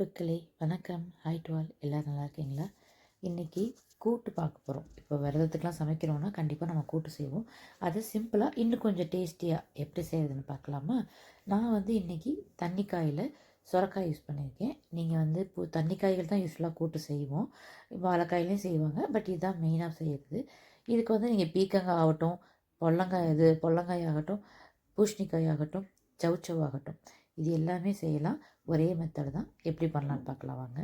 நட்புக்களே வணக்கம். Hi to all எல்லோரும் நல்லா இருக்கீங்களா? இன்றைக்கி கூட்டு பார்க்க போகிறோம் இப்போ விரதத்துக்குலாம் சமைக்கிறோன்னா கண்டிப்பாக நம்ம கூட்டு செய்வோம். அது சிம்பிளாக இன்னும் கொஞ்சம் டேஸ்டியாக எப்படி செய்கிறதுன்னு பார்க்கலாமா? நான் வந்து இன்றைக்கி தண்ணிக்காயில் சுரக்காய் யூஸ் பண்ணியிருக்கேன். நீங்கள் வந்து இப்போ தண்ணிக்காய்கள் தான் யூஸ்ஃபுல்லாக கூட்டு செய்வோம். வாழைக்காயிலையும் செய்வாங்க. பட் இதுதான் மெயினாக செய்கிறது இதுக்கு வந்து நீங்கள் பீக்கங்காய் ஆகட்டும் பொல்லங்காய் இது பொல்லங்காய் ஆகட்டும் பூஷணிக்காய் ஆகட்டும் சவுச்சவ் ஆகட்டும். இது எல்லாமே செய்யலாம். ஒரே மெத்தடு தான். எப்படி பண்ணலான்னு பார்க்கலாம் வாங்க.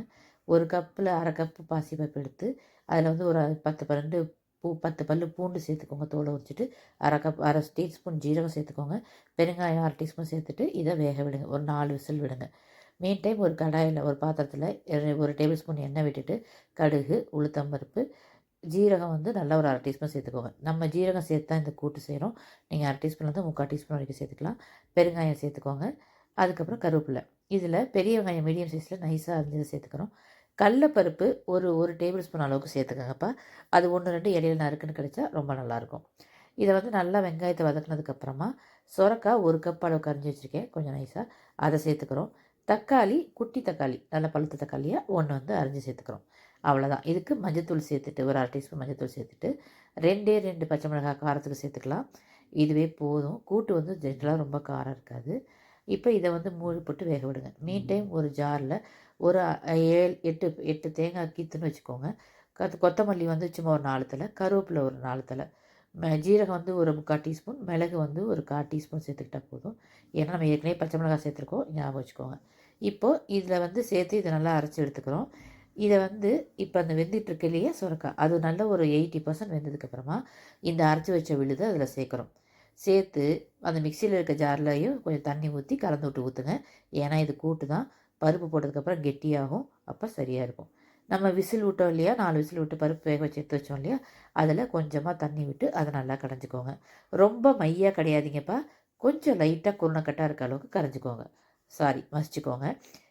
ஒரு கப்பில் அரை கப்பு பாசிப்பருப்பு எடுத்து அதில் வந்து ஒரு பத்து பன்னெண்டு பூ பத்து பல் பூண்டு சேர்த்துக்கோங்க. தோலை உரிச்சிட்டு அரை கப் அரை டீஸ்பூன் ஜீரகம் சேர்த்துக்கோங்க. பெருங்காயம் அரை டீஸ்பூன் சேர்த்துட்டு இதை வேக விடுங்க. ஒரு நாலு விசில் விடுங்க. மெயின் டைம் ஒரு கடாயில் ஒரு பாத்திரத்தில் ஒரு டேபிள் ஸ்பூன் எண்ணெய் விட்டுட்டு கடுகு உளுத்தம்பருப்பு ஜீரகம் வந்து நல்லா ஒரு அரை டீஸ்பூன் சேர்த்துக்கோங்க. நம்ம ஜீரகம் சேர்த்து தான் இந்த கூட்டு செய்கிறோம் நீங்கள் அரை டீஸ்பூன்லேருந்து முக்கால் டீஸ்பூன் வரைக்கும் சேர்த்துக்கலாம். பெருங்காயம் சேர்த்துக்கோங்க. அதுக்கப்புறம் கருவேப்பிலை. இதில் பெரிய வெங்காயம் மீடியம் சைஸில் நைஸாக அரிஞ்சதை சேர்த்துக்கிறோம் கடலப்பருப்பு ஒரு ஒரு டேபிள் ஸ்பூன் அளவுக்கு சேர்த்துக்கோங்கப்பா. அது ஒன்று ரெண்டு இடையில நறுக்குன்னு கிடைச்சா ரொம்ப நல்லாயிருக்கும். இதை வந்து நல்லா வெங்காயத்தை வதக்கினதுக்கப்புறமா சுரக்காய் ஒரு கப் அளவுக்கு அரிஞ்சு வச்சுருக்கேன். கொஞ்சம் நைஸாக அதை சேர்த்துக்கிறோம். தக்காளி குட்டி தக்காளி நல்ல பழுத்த தக்காளியாக ஒன்று வந்து அரிஞ்சு சேர்த்துக்கிறோம். அவ்வளோதான் இதுக்கு மஞ்சத்தூள் சேர்த்துட்டு ஒரு அரை டீஸ்பூன் மஞ்சத்தூள் சேர்த்துட்டு ரெண்டே ரெண்டு பச்சை மிளகாய் காரத்துக்கு சேர்த்துக்கலாம். இதுவே போதும். கூட்டு வந்து ஜென்ரலாக ரொம்ப காரம் இருக்காது. இப்போ இதை வந்து மூடி போட்டு வேக விடுங்க. மீன் டைம் ஒரு ஜாரில் ஒரு ஏழு எட்டு எட்டு தேங்காய் கீத்துன்னு வச்சுக்கோங்க. கத் கொத்தமல்லி வந்து சும்மா ஒரு நாலு தலை கருவேப்பிலை ஒரு நாலு தலை ஜீரகம் வந்து ஒரு முக்கால் டீஸ்பூன் மிளகு வந்து ஒரு கால் டீஸ்பூன் சேர்த்துக்கிட்டால் போதும். ஏன்னா நம்ம ஏற்கனவே பச்சை மிளகாய் சேர்த்துருக்கோம் ஞாபகம் வச்சுக்கோங்க. இப்போது இதில் வந்து சேர்த்து இதை நல்லா அரைச்சி எடுத்துக்கிறோம். இதை வந்து இப்போ அந்த வெந்துட்டுருக்கு இல்லையா சுரக்காய் அது நல்ல ஒரு எயிட்டி பர்சன்ட் வெந்ததுக்கப்புறமா இந்த அரைச்சி வச்ச விழுது அதில் சேர்க்குறோம். சேர்த்து அந்த மிக்சியில் இருக்க ஜார்லையும் கொஞ்சம் தண்ணி ஊற்றி கலந்து விட்டு ஊற்றுங்க ஏன்னா இது கூட்டு தான். பருப்பு போட்டதுக்கப்புறம் கெட்டியாகும். அப்போ சரியாக இருக்கும். நம்ம விசில் விட்டோம் இல்லையா? நாலு விசில் விட்டு பருப்பு வேக வச்சு எடுத்து வச்சோம் இல்லையா? அதில் கொஞ்சமாக தண்ணி விட்டு அதை நல்லா கடைஞ்சிக்கோங்க ரொம்ப மையாக கிடையாதுங்கப்பா. கொஞ்சம் லைட்டாக குருணக்கட்டாக இருக்க அளவுக்கு கரைஞ்சிக்கோங்க. சாரி மசிச்சுக்கோங்க.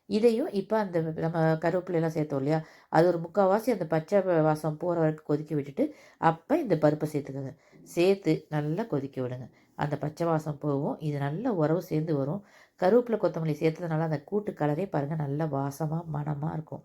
இதையும் இப்போ அந்த நம்ம கருவேப்பிலையெல்லாம் சேர்த்தோம் இல்லையா? அது ஒரு முக்கால்வாசி அந்த பச்சை வாசம் போகிற வரைக்கும் கொதிக்க விட்டுட்டு அப்போ இந்த பருப்பை சேர்த்துக்கோங்க. சேர்த்து நல்லா கொதிக்க விடுங்க. அந்த பச்சை வாசம் போகும். இது நல்ல உறவு சேர்ந்து வரும். கருவேப்பிலை கொத்தமல்லி சேர்த்ததுனால அந்த கூட்டு கலரே பாருங்கள் நல்ல வாசமாக மனமாக இருக்கும்.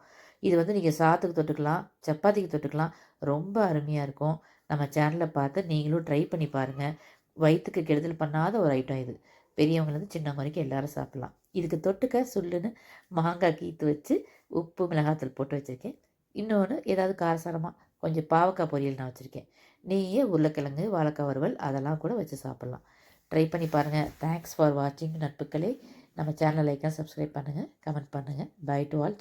இது வந்து நீங்கள் சாத்துக்கு தொட்டுக்கலாம் சப்பாத்திக்கு தொட்டுக்கலாம். ரொம்ப அருமையாக இருக்கும். நம்ம சேனலில் பார்த்து நீங்களும் ட்ரை பண்ணி பாருங்கள் வயிற்றுக்கு கெடுதல் பண்ணாத ஒரு ஐட்டம் இது. பெரியவங்கலேருந்து சின்னவங்க வரைக்கும் எல்லோரும் சாப்பிட்லாம். இதுக்கு தொட்டுக்க சுல்லுன்னு மாங்காய் கீத்து வச்சு உப்பு மிளகாத்தூள் போட்டு வச்சுருக்கேன். இன்னொன்று ஏதாவது காரசாரமாக கொஞ்சம் பாவக்காய் பொரியல் நான் வச்சுருக்கேன். நீயே உருளைக்கிழங்கு வாழைக்காய் வறுவல் அதெல்லாம் கூட வச்சு சாப்பிட்லாம். ட்ரை பண்ணி பாருங்கள் தேங்க்ஸ் ஃபார் வாட்சிங் நட்புகளே. நம்ம சேனல் லைக்காக சப்ஸ்கிரைப் பண்ணுங்கள் கமெண்ட் பண்ணுங்கள் பை டு ஆல் டே